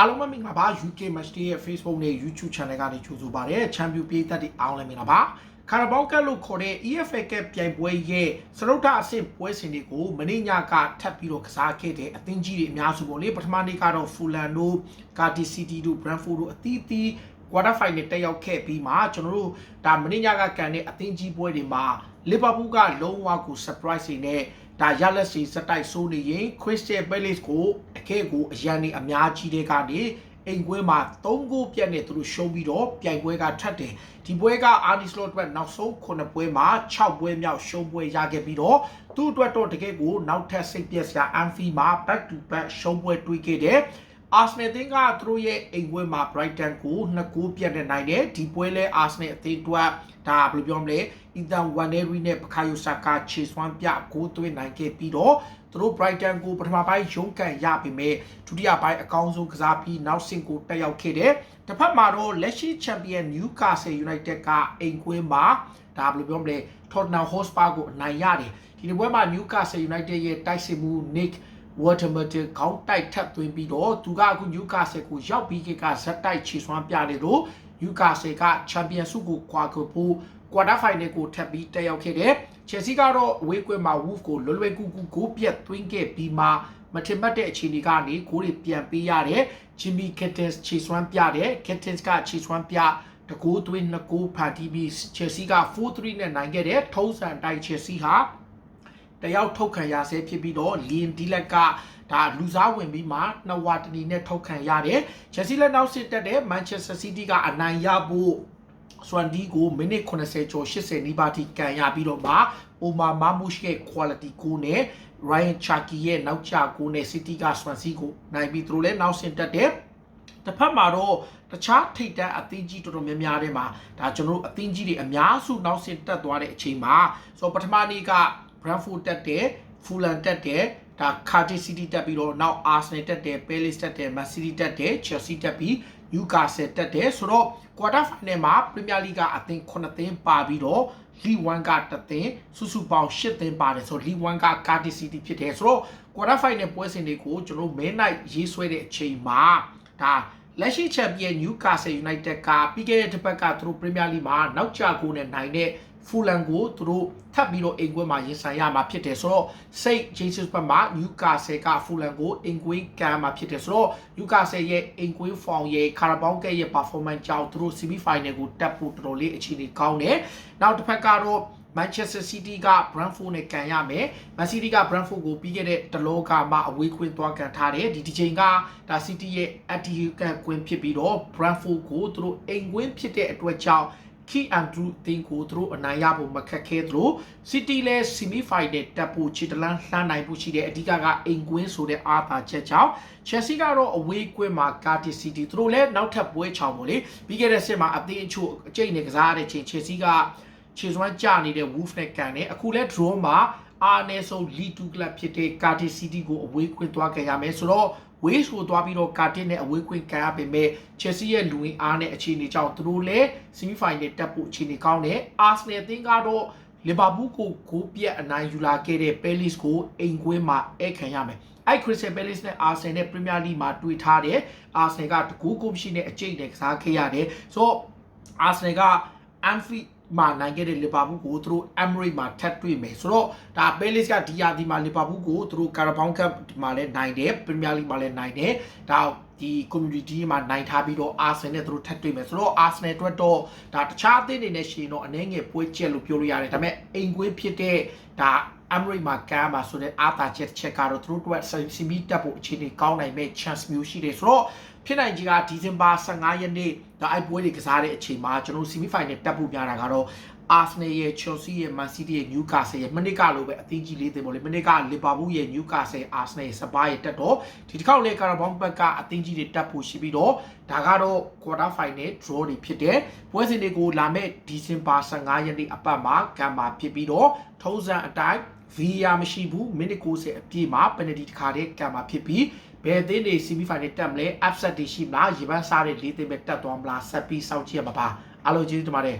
အားလုံးပဲမင်္ဂလာပါ UK Match Day ရဲ့ Facebook နဲ့ YouTube Channel ကနေကြိုဆိုပါရစေချန်ပီယံပြည်သက်တွေအားလုံးလည်းမင်္ဂလာပါကာရာဘောက်ကတ်လို့ခေါ်တဲ့ EFL ကပြိုင်ပွဲရဲ့စရုတ်ထအဆင့်ပွဲစဉ်တွေကိုမနေ့ညကထပ်ပြီးတော့ကစားခဲ့တဲ့အသင်းကြီးတွေအများစုပေါ့လေပထမနေ့ကတော့ Fulham တို့ Cardiff City တို့ Brentford တို့အသီးသီး quarter final တက်ရောက်ခဲ့ပြီးမှကျွန်တော်တို့ဒါမင်းညကကန်တဲ့အသင်းကြီးပွဲတွေမှာလီဗာပူးကလုံးဝကို surprise တွေနဲ့ ဒါရလက်စီစတိုက်ဆိုးနေရင် Crystal Palace ကိုအခဲကိုအရန်နေအများကြီးတဲ့ကနေအိမ်ကွဲမှာ3ဂိုးပြတ်နဲ့သူတို့ရှုံးပြီးတော့ပြိုင်ပွဲကထပ်တယ်ဒီပွဲကအာနီစလော့အတွက်နောက်ဆုံး9ပွဲမှာ6ပွဲမြောက်ရှုံးပွဲရခဲ့ပြီးတော့သူ့အတွက်တော့တကယ်ကိုနောက်ထပ်စိတ်ပြက်စရာအန်ဖီမှာ back to back ရှုံးပွဲတွေ့ခဲ့တယ် အာဆနယ်အသင်းကသူတို့ရဲ့အိမ်ပွဲမှာ Brighton ကို2ဂိုးပြတ်နေနိုင်တယ်ဒီပွဲလဲအာဆနယ်အသင်းအတွက်ဒါဘယ်လိုပြောမလဲ Ethan Waneri နဲ့ Bukayo Saka ခြေစွမ်းပြဂိုးသွင်းနိုင်ခဲ့ပြီးတော့သူတို့ Brighton ကိုပထမပိုင်းရုန်းကန်ရပေမဲ့ဒုတိယပိုင်းအကောင်းဆုံးကစားပြီးနောက်ဆင့်ကိုတက်ရောက်ခဲ့တယ်တစ်ဖက်မှာတော့လက်ရှိချန်ပီယံ Newcastle United ကအိမ်ကွင်းမှာဒါဘယ်လိုပြောမလဲ Tottenham Hotspur ကိုအနိုင်ရတယ်ဒီဒီပွဲမှာ Newcastle United ရဲ့တိုက်စစ်မှု Nick Watermeter ခေါင်းတိုက်ထပ်သွင်းပြီးတော့သူကအခု Newcastle ကိုရောက်ပြီးကဇက်တိုက်ခြေစွမ်းပြတယ်လို့ Newcastle က Champions League ကိုခွာကိုဖို့ quarter final ကိုထပ်ပြီးတက်ရောက်ခဲ့တယ်။ Chelsea ကတော့အဝေးကွင်းမှာ Wolves ကိုလွယ်လွယ်ကူကူဂိုးပြတ်သွင်းခဲ့ပြီးမှမထင်မှတ်တဲ့အခြေအနေကနေဂိုးတွေပြန်ပေးရတယ်။ Jimmy Gittins ခြေစွမ်းပြတယ်။ Gittins ကခြေစွမ်းပြတကူသွင်းနှစ်ကူဖန်တီးပြီး Chelsea က4-3နဲ့နိုင်ခဲ့တယ်။ထုံးစံအတိုင်း Chelsea ဟာ တယောက်ထုတ်ခံရဆဲဖြစ်ပြီးတော့ Leon Dillard ကဒါလူစားဝင်ပြီးမှနှစ်ဝါတနီနဲ့ထုတ်ခံရတယ်။ Chelsea လက်နောက်စစ်တက်တဲ့ Manchester City ကအနိုင်ရဖို့စွမ်ဒီကိုမိနစ်80ကျော်80နီးပါးထိကန်ရပြီးတော့မှအိုမာမာမူရှ်ရဲ့ quality ကိုနဲ့ Ryan Chucky ရဲ့နောက်ကျကိုနဲ့ City က Swansea ကိုနိုင်ပြီးသူတို့လည်းနောက်ဆင့်တက်တယ်တစ်ဖက်မှာတော့တခြားထိတ်တန့်အသင်းကြီးတော်တော်များများတွေမှာဒါကျွန်တော်တို့အသင်းကြီးတွေအများစုနောက်ဆင့်တက်သွားတဲ့အချိန်မှာဆိုပထမနေ့က Brentford တက်တယ် Fulham တက်တယ်ဒါ Cardiff City တက်ပြီးတော့နောက် Arsenal တက်တယ် Palace တက်တယ် Man City တက်တယ် Chelsea တက်ပြီး Newcastle တက်တယ်ဆိုတော့ quarter final မှာ Premier League ကအသင်း9သင်းပါပြီးတော့ League 1ကတသင်းစုစုပေါင်း10သင်းပါတယ်ဆိုတော့ League 1က Cardiff City ဖြစ်တယ်ဆိုတော့ quarter final ပွဲစဉ်တွေကိုကျွန်တော်မဲနိုင်ရေးဆွဲတဲ့အချိန်မှာဒါလက်ရှိချန်ပီယံ Newcastle United ကပြီးခဲ့တဲ့တစ်ပတ်ကသူတို့ Premier League မှာနောက်ကျကိုနဲ့နိုင်တဲ့ ဖူလန်ကိုသူတို့ထပ်ပြီးတော့အိမ်ကွင်းမှာရင်ဆိုင်ရမှာဖြစ်တယ်ဆိုတော့စိတ်ဂျေဆုစ်ဘက်မှာနျူကာဆယ်ကဖူလန်ကိုအိမ်ကွင်းကန်မှာဖြစ်တယ်ဆိုတော့နျူကာဆယ်ရဲ့အိမ်ကွင်းဖောင်ရဲ့ကာရာဘောင်းကဲရဲ့ performance ကြောင့်သူတို့ semi final ကိုတက်ဖို့တော်တော်လေးအခြေအနေကောင်းတယ်နောက်တစ်ဖက်ကတော့ Manchester City က Brentford နဲ့ကန်ရမယ်။ Man City က Brentford ကိုပြီးခဲ့တဲ့တလောကမှအဝေးခွင့်သွားကန်ထားတယ်။ဒီဒီချိန်ကဒါ City ရဲ့ anti ကန်ကွင်းဖြစ်ပြီးတော့ Brentford ကိုသူတို့အိမ်ကွင်းဖြစ်တဲ့အတွက်ကြောင့် Key Andrew တင်ကိုသူတို့အနိုင်ရဖို့မခက်ခဲသလို City လဲ semi final တက်ဖို့ခြေတလန်းလှမ်းနိုင်ဖို့ရှိတဲ့အဓိကကအိမ်ကွင်းဆိုတဲ့အားသာချက်ကြောင့် Chelsea ကတော့အဝေးကွင်းမှာ Cardiff City သူတို့လဲနောက်ထပ်ပွဲချောင်ပေါ့လေပြီးခဲ့တဲ့စစ်မှာအသင်းအချို့အကျိတ်နဲ့ကစားရတဲ့ချိန် Chelsea ကခြေစွမ်းကြနေတဲ့ Wolf နဲ့ကန်တယ်အခုလဲ draw မှာအာနယ်ဆုံး League 2 club ဖြစ်တဲ့ Cardiff City ကိုအဝေးခွင့်သွားခဲ့ရမယ်ဆိုတော့ ဝေးဆိုသွားပြီးတော့ကာတင်နဲ့အဝေးခွင့်ကန်ရပေမဲ့ Chelsea ရဲ့လူဝင်အားနဲ့အခြေအနေကြောင့်သူတို့လည်း semi final တက်ဖို့အခြေအနေကောင်းတယ် Arsenal အသင်းကတော့လီဗာပူးကိုဂိုးပြတ်အနိုင်ယူလာခဲ့တဲ့ Palace ကိုအိမ်ကွင်းမှာဧခံရမယ်အဲ့ Crystal Palace နဲ့ Arsenal နဲ့ Premier League မှာတွေ့ထားတယ် Arsenal ကတကူးကိုမရှိနဲ့အကျိတ်နဲ့ကစားခဲ့ရတယ်ဆိုတော့ Arsenal က Anfield မှာနိုင်ခဲ့တဲ့လီဗာပူးကိုသူတို့ Emirates မှာထပ်တွေ့မယ်ဆိုတော့ဒါ Palace ကဒီယာဒီမှာလီဗာပူးကိုသူတို့ Carabao Cup မှာလည်းနိုင်တယ် Premier League မှာလည်းနိုင်တယ်ဒါဒီ community မှာနိုင်ထားပြီးတော့ Arsenal နဲ့သူတို့ထပ်တွေ့မယ်ဆိုတော့ Arsenal အတွက်တော့ဒါတခြားအသင်းတွေနဲ့ရှင်တော့အနေငယ်ပွဲကျက်လို့ပြောလို့ရတယ်ဒါပေမဲ့အိမ်ကွင်းဖြစ်တဲ့ဒါ Emirates မှာကမ်းမှာဆိုတဲ့အာသာချက်ချက်ကတော့သူတို့အတွက်စီမီတက်ဖို့အခြေအနေကောင်းနိုင်မဲ့ chance မျိုးရှိတယ်ဆိုတော့ဖြစ်နိုင်ကြီးကဒီဇင်ဘာ15ရက်နေ့ဒါအိုက်ပွဲတွေကစားတဲ့အချိန်မှာကျွန်တော် semi final တက်ဖို့များတာကတော့ Arsenal ရဲ့ Chelsea ရဲ့ Man City ရဲ့ Newcastle ရဲ့မနစ်ကလိုပဲအသင်းကြီးလေးတင်ပေါ့လေမနစ်က Liverpool ရဲ့ Newcastle Arsenal ရဲ့ Spurs ရဲ့တက်တော့ဒီတစ်ခေါက်လေ Carabao ဘက်ကအသင်းကြီးတွေတက်ဖို့ရှိပြီးတော့ဒါကတော့ quarter final draw တွေဖြစ်တယ်ပွဲစဉ်တွေကိုလာမဲ့ဒီဇင်ဘာ15ရက်နေ့အပတ်မှာကံမှာဖြစ်ပြီးတော့ထုံးစံအတိုင်း VR မရှိဘူးမိနစ်90အပြည့်မှာ penalty တစ်ခါတည်းကံမှာဖြစ်ပြီးဘယ်အသင်းတွေ semi final တက်မလဲ upset တွေရှိမလားရေပန်းစားတဲ့လေးသင်းပဲတက်သွားမလားဆက်ပြီးစောင့်ကြည့်ရမှာပါအားလုံးကျေးဇူးတင်ပါတယ်